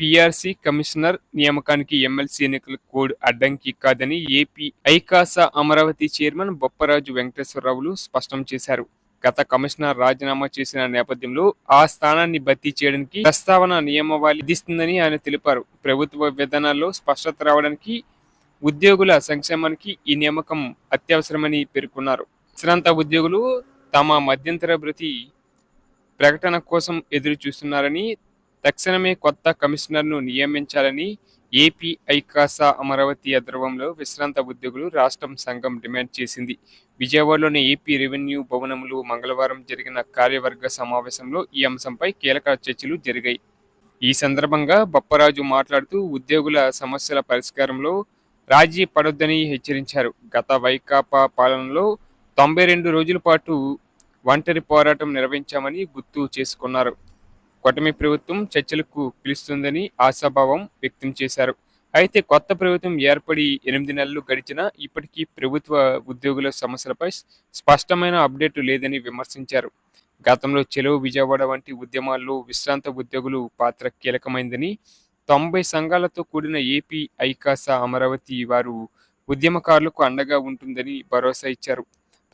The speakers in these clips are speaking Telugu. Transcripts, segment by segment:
పిఆర్సీ కమిషనర్ నియామకానికి ఎమ్మెల్సీ ఎన్నికల కోడ్ అడ్డంకి కాదని ఏపీ ఐకాసా అమరావతి చైర్మన్ బొప్పరాజు వెంకటేశ్వరరావులు స్పష్టం చేశారు. గత కమిషనర్ రాజీనామా చేసిన నేపథ్యంలో ఆ స్థానాన్ని భర్తీ చేయడానికి ప్రస్తావన నియమావళి విధిస్తుందని ఆయన తెలిపారు. ప్రభుత్వ విధానాల్లో స్పష్టత రావడానికి ఉద్యోగుల సంక్షేమానికి ఈ నియామకం అత్యవసరమని పేర్కొన్నారు. విశ్రాంత ఉద్యోగులు తమ మధ్యంతర భృతి ప్రకటన కోసం ఎదురు చూస్తున్నారని తక్షణమే కొత్త కమిషనర్ను నియమించాలని ఏపీ ఐకాసా అమరావతి అద్రవంలో విశ్రాంత ఉద్యోగులు రాష్ట్రం సంఘం డిమాండ్ చేసింది. విజయవాడలోని ఏపీ రెవెన్యూ భవనంలో మంగళవారం జరిగిన కార్యవర్గ సమావేశంలో ఈ అంశంపై కీలక చర్చలు జరిగాయి. ఈ సందర్భంగా బప్పరాజు మాట్లాడుతూ ఉద్యోగుల సమస్యల పరిష్కారంలో రాజీ పడొద్దని హెచ్చరించారు. గత వైకాపా పాలనలో తొంభై రెండు రోజుల పాటు ఒంటరి పోరాటం నిర్వహించామని గుర్తు చేసుకున్నారు. కూటమి ప్రభుత్వం చర్చలకు పిలుస్తుందని ఆశాభావం వ్యక్తం చేశారు. అయితే కొత్త ప్రభుత్వం ఏర్పడి ఎనిమిది నెలలు గడిచినా ఇప్పటికీ ప్రభుత్వ ఉద్యోగుల సమస్యలపై స్పష్టమైన అప్డేట్ లేదని విమర్శించారు. గతంలో చెలో విజయవాడ వంటి ఉద్యమాల్లో విశ్రాంత ఉద్యోగులు పాత్ర కీలకమైందని తొంభై సంఘాలతో కూడిన ఏపీ ఐకాస అమరావతి వారు ఉద్యమకారులకు అండగా ఉంటుందని భరోసా ఇచ్చారు.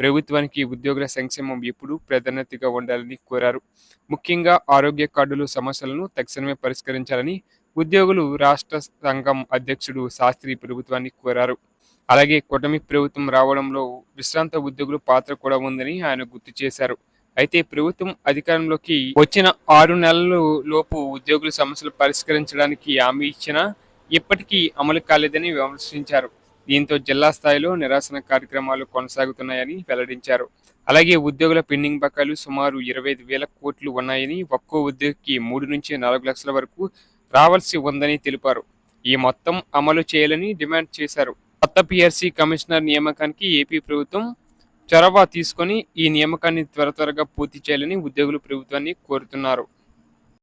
ప్రభుత్వానికి ఉద్యోగుల సంక్షేమం ఎప్పుడూ ప్రాధాన్యతగా ఉండాలని కోరారు. ముఖ్యంగా ఆరోగ్య కార్డులు సమస్యలను తక్షణమే పరిష్కరించాలని ఉద్యోగులు రాష్ట్ర సంఘం అధ్యక్షుడు శాస్త్రి ప్రభుత్వాన్ని కోరారు. అలాగే కూటమి ప్రభుత్వం రావడంలో విశ్రాంత ఉద్యోగుల పాత్ర కూడా ఉందని ఆయన గుర్తు చేశారు. అయితే ప్రభుత్వం అధికారంలోకి వచ్చిన ఆరు నెలల లోపు ఉద్యోగుల సమస్యలు పరిష్కరించడానికి హామీ ఇచ్చినా ఇప్పటికీ అమలు కాలేదని విమర్శించారు. దీంతో జిల్లా స్థాయిలో నిరసన కార్యక్రమాలు కొనసాగుతున్నాయని వెల్లడించారు. అలాగే ఉద్యోగుల పెండింగ్ బకాయిలు సుమారు ఇరవై ఐదు వేల కోట్లు ఉన్నాయని ఒక్కో ఉద్యోగికి మూడు నుంచి నాలుగు లక్షల వరకు రావాల్సి ఉందని తెలిపారు. ఈ మొత్తం అమలు చేయాలని డిమాండ్ చేశారు. కొత్త పిఆర్సీ కమిషనర్ నియామకానికి ఏపీ ప్రభుత్వం చొరవ తీసుకొని ఈ నియామకాన్ని త్వర త్వరగా పూర్తి చేయాలని ఉద్యోగులు ప్రభుత్వాన్ని కోరుతున్నారు.